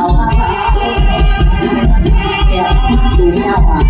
าวข้าวเดี๋ยวสูงยาวอะ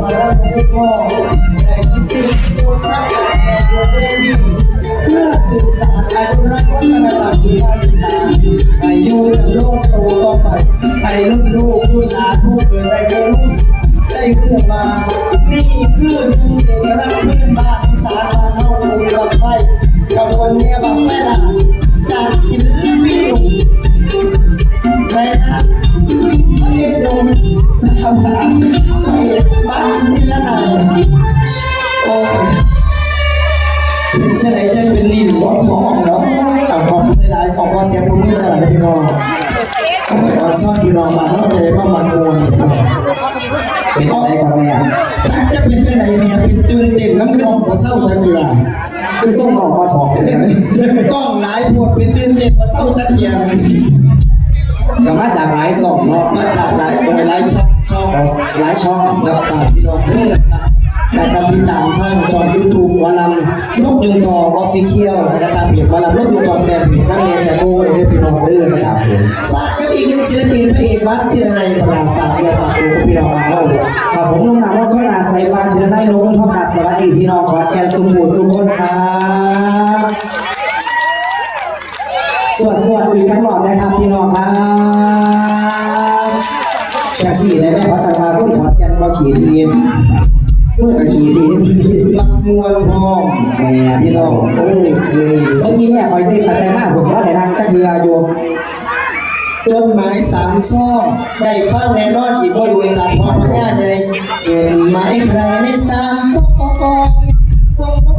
ได้ยินเสียงพูดทักแต่ตัวเองเพื่อสื่อสารอนุรักษ์วัฒนธรรมพื้นบ้านอีสานให้อยู่ในโลกโตต่อไปให้รุ่นลูกรุ่นหลานผู้เกิดได้เดินได้เมื่อมานี่คือ พี่น้องมาเนาะจะได้มามันมวนเป็นอะไรครับแม่ถ้าจะเป็นจะไหนเนี่ยเป็นตื่นเต้นน้ำขึ้นหัวเศร้าตะเกียคือส่งออกมาถองเลยนะกล้องหลายพวดเป็นตื่นเต้นหัวเศร้าตะเกียเลยก็มาจากหลายสองเนาะมาจากหลายคนหลายช่องช่องหลายช่องนักฝากพี่น้องเพื่อนนะครับนะครับติดตามทางจอยูทูบวาลัมลูกยุงทองออฟฟิเชียลนะครับทางเพจวาลัมลูกยุงทองแฟนเพจน้ำเมียนจะโก้เลยด้วยพี่น้องเด้อนะครับ พระเอกวัดที่ในประกาศฝากเพื่อฝากตัวกับพี่น้องมาเข้าครับผมลุงนามว่าข้อนาไซบานทีละได้ลงรุ่นเท่ากับสวัสดีพี่น้องขอแกนสุขูสุขคนครับสวัสดีอีกจังหวัดนะครับพี่น้องครับจากสี่ได้ไหมเขาจะมาพูดขอแกนบอขี่ทีมเมื่อขี่ทีมรักมวลพองแม่พี่น้องโอ้ยเมื่อกี้เนี่ยคอยติดตั้งแต่มากผมว่าไหนนั่งจักเรืออยู่ จดหมายสามช่อได้ฟังแน่นอนอีกว่าดูจากพ่อพญาใหญ่จดหมายใครในสามช่อ